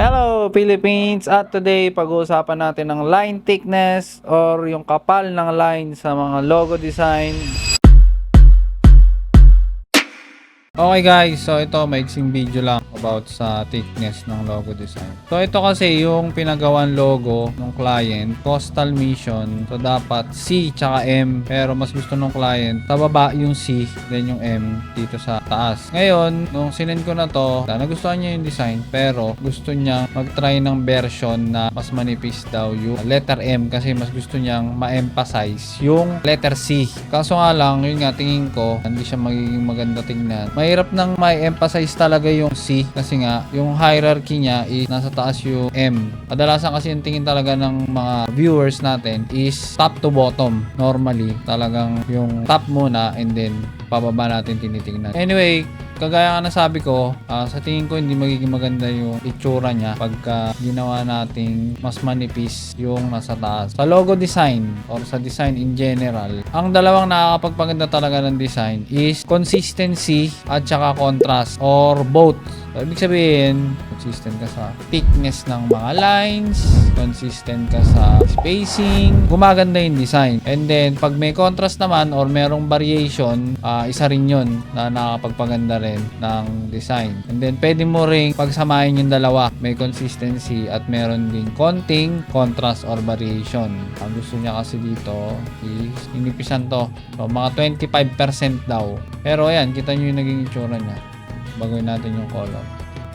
Hello Philippines! At today pag-uusapan natin ng line thickness or yung kapal ng line sa mga logo design. Okay guys, so ito maiksing video lang about sa thickness ng logo design. So ito kasi yung pinagawan logo ng client, Coastal Mission. So dapat C tsaka M, pero mas gusto ng client sa baba yung C, then yung M dito sa taas. Ngayon, nung sinend ko na to, nagustuhan niya yung design, pero gusto niya mag-try ng version na mas manipis daw yung letter M kasi mas gusto niyang ma-emphasize yung letter C. Kaso nga lang, yun nga tingin ko, hindi siya magiging maganda tingnan. Mahirap nang ma-emphasize talaga yung C kasi nga yung hierarchy niya is nasa taas yung M. Kadalasan kasi yung tingin talaga ng mga viewers natin is top to bottom. Normally, talagang yung top muna and then pababa natin tinitingnan. Anyway, kagaya nga nasabi ko, ah, sa tingin ko hindi magiging maganda yung itsura niya pagka ginawa nating mas manipis yung nasa taas. Sa logo design or sa design in general, ang dalawang nakakapagpaganda talaga ng design is consistency at saka contrast or both. So, ibig sabihin, consistent ka sa thickness ng mga lines, consistent ka sa spacing, gumaganda yung design. And then, pag may contrast naman or merong variation, ah, isa rin yun na nakakapagpaganda rin ng design. And then, pwede mo ring pagsamahin yung dalawa. May consistency at meron din konting contrast or variation. Ang gusto niya kasi dito is inipisan to. So, mga 25% daw. Pero ayan, kita nyo yung naging itsura niya. Bagoy natin yung color.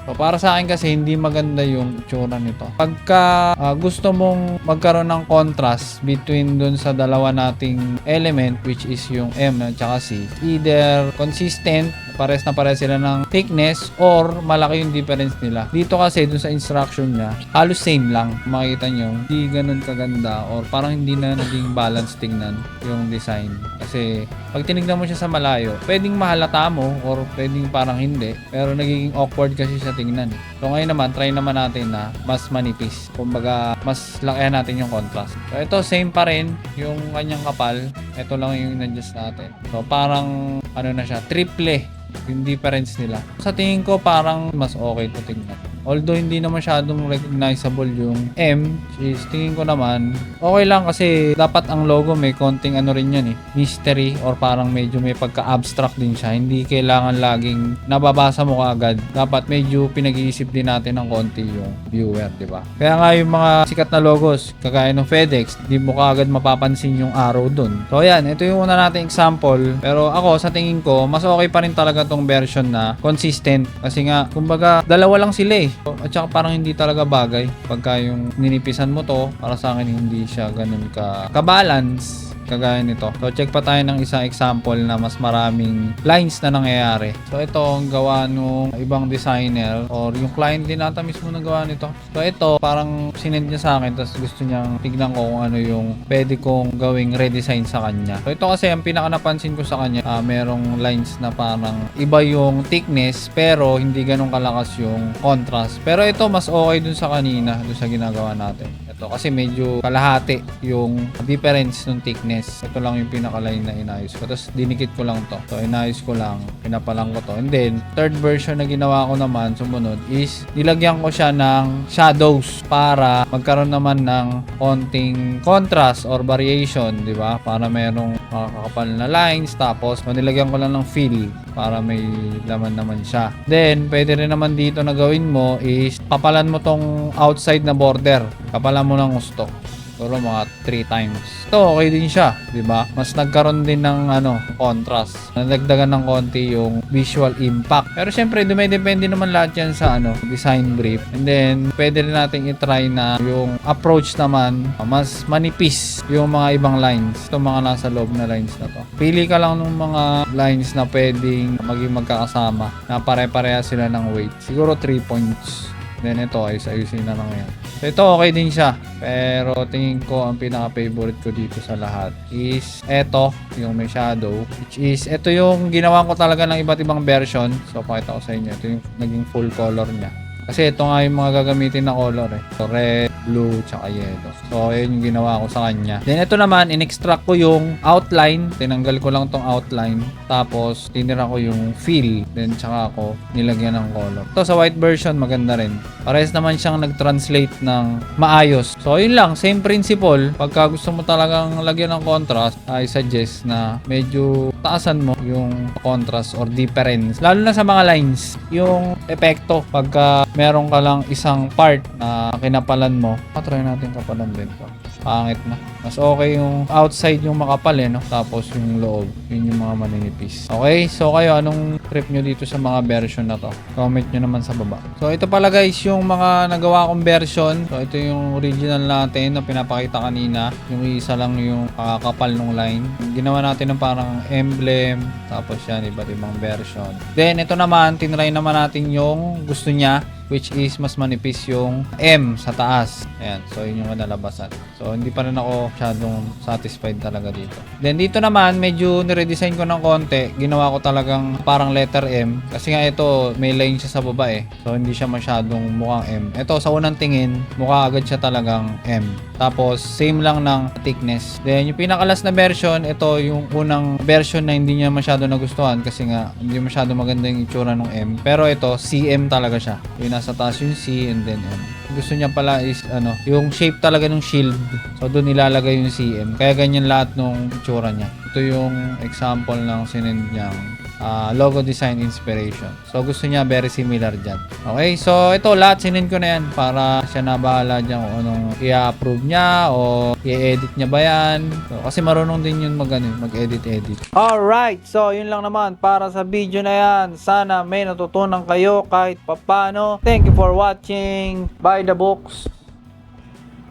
So, para sa akin kasi hindi maganda yung itsura nito. Pagka ah, gusto mong magkaroon ng contrast between dun sa dalawa nating element which is yung M at saka C, either consistent pares na pares sila ng thickness or malaki yung difference nila. Dito kasi dun sa instruction niya, halos same lang. Makikita nyo, hindi ganun kaganda or parang hindi na naging balance tingnan yung design. Kasi pag tinignan mo siya sa malayo, pwedeng mahalata mo or pwedeng parang hindi. Pero nagiging awkward kasi siya tingnan. So ngayon naman, try naman natin na mas manipis. Kumbaga, mas lakihan natin yung contrast. So ito, same pa rin yung kanyang kapal. Ito lang yung in-adjust natin. So parang, ano na siya, triple yung difference nila. Sa tingin ko parang mas okay to tingnan. Although hindi na masyadong recognizable yung M, is tingin ko naman okay lang kasi dapat ang logo may konting ano rin yan eh, mystery or parang medyo may pagka-abstract din siya. Hindi kailangan laging nababasa mo kaagad. Dapat medyo pinag-iisip din natin ng konti yung viewer, di ba? Kaya nga yung mga sikat na logos, kagaya ng FedEx, di mo kaagad mapapansin yung arrow dun. So ayan, ito yung una nating example. Pero ako, sa tingin ko, mas okay pa rin talaga tong version na consistent. Kasi nga, kumbaga, dalawa lang sila eh. At saka parang hindi talaga bagay. Pagka yung ninipisan mo to, para sa akin hindi siya ganun ka, ka-balance kagaya nito. So, check pa tayo ng isang example na mas maraming lines na nangyayari. So, ito ang gawa nung ibang designer or yung client din nata mismo na gawa nito. So, ito parang sinend niya sa akin tapos gusto niyang tignan ko kung ano yung pwede kong gawing redesign sa kanya. So, ito kasi ang pinaka napansin ko sa kanya, ah, merong lines na parang iba yung thickness pero hindi ganun kalakas yung contrast. Pero ito mas okay dun sa kanina, dun sa ginagawa natin. Ito kasi medyo kalahati yung difference ng thickness. Ito lang yung pinaka-line na inayos ko. Tapos dinikit ko lang to. So inayos ko lang, pinapalang ko to. And then, third version na ginawa ko naman, sumunod, is nilagyan ko siya ng shadows para magkaroon naman ng konting contrast or variation, di ba? Para merong makakapal na lines. Tapos, nilagyan ko lang ng fill para may laman naman siya. Then, pwede rin naman dito na gawin mo is papalan mo tong outside na border. Kapalan mo ng gusto. Siguro mga 3 times. Ito, okay din siya, di ba? Mas nagkaroon din ng ano, contrast. Nadagdagan ng konti yung visual impact. Pero syempre, dumedepende naman lahat yan sa ano, design brief. And then, pwede rin natin i-try na yung approach naman, mas manipis yung mga ibang lines. Ito mga nasa loob na lines na to. Pili ka lang ng mga lines na pwedeng maging magkakasama na pare-pareha sila ng weight. Siguro 3 points. Then ito, ayos ayusin na lang yan. So ito okay din siya. Pero tingin ko ang pinaka-favorite ko dito sa lahat is ito, yung may shadow. Which is, ito yung ginawa ko talaga ng iba't ibang version. So pakita ko sa inyo. Ito yung naging full color niya. Kasi ito nga yung mga gagamitin na color eh. So, red, blue, tsaka yellow. So, ayun yung ginawa ko sa kanya. Then, ito naman, in-extract ko yung outline. Tinanggal ko lang tong outline. Tapos, tinira ko yung fill. Then, tsaka ako nilagyan ng color. Ito sa white version, maganda rin. Parehas naman siyang nag-translate ng maayos. So, yun lang. Same principle. Pagka gusto mo talagang lagyan ng contrast, I suggest na medyo taasan mo yung contrast or difference. Lalo na sa mga lines. Yung epekto. Pagka meron ka lang isang part na kinapalan mo, try natin kapalan din to. Pangit na. Mas okay yung outside yung makapal eh, no? Tapos yung loob. Yun yung mga maninipis. Okay? So kayo, anong trip nyo dito sa mga version na to? Comment nyo naman sa baba. So ito pala guys, yung mga nagawa kong version. So ito yung original natin na pinapakita kanina. Yung isa lang yung kakapal ng line. Ginawa natin ng parang emblem. Tapos yan, iba't ibang version. Then ito naman, tinry naman natin yung gusto niya which is mas manipis yung M sa taas. Ayan, so yun yung nalabasan. So hindi pa rin ako masyadong satisfied talaga dito. Then dito naman, medyo niredesign ko ng konti. Ginawa ko talagang parang letter M. Kasi nga ito, may line siya sa baba eh. So hindi siya masyadong mukhang M. Ito, sa unang tingin, mukha agad siya talagang M. Tapos, same lang ng thickness. Then, yung pinakalas na version, ito yung unang version na hindi niya masyado nagustuhan kasi nga, hindi masyado maganda yung itsura ng M. Pero ito, CM talaga siya. Yung nasa taas yung C and then M. Gusto niya pala is, ano, yung shape talaga ng shield. So, doon ilalagay yung CM. Kaya ganyan lahat ng itsura niya. Ito yung example ng sinend niyang ah, logo design inspiration. So, gusto niya very similar dyan. Okay, so ito lahat sinend ko na yan para siya na bahala dyan kung anong i-approve niya o i-edit niya ba yan. So, kasi marunong din yun mag, ano, mag-edit-edit. Alright, so yun lang naman para sa video na yan. Sana may natutunan kayo kahit papano. Thank you for watching. Buy the books.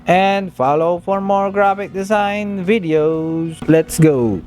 And follow for more graphic design videos. Let's go!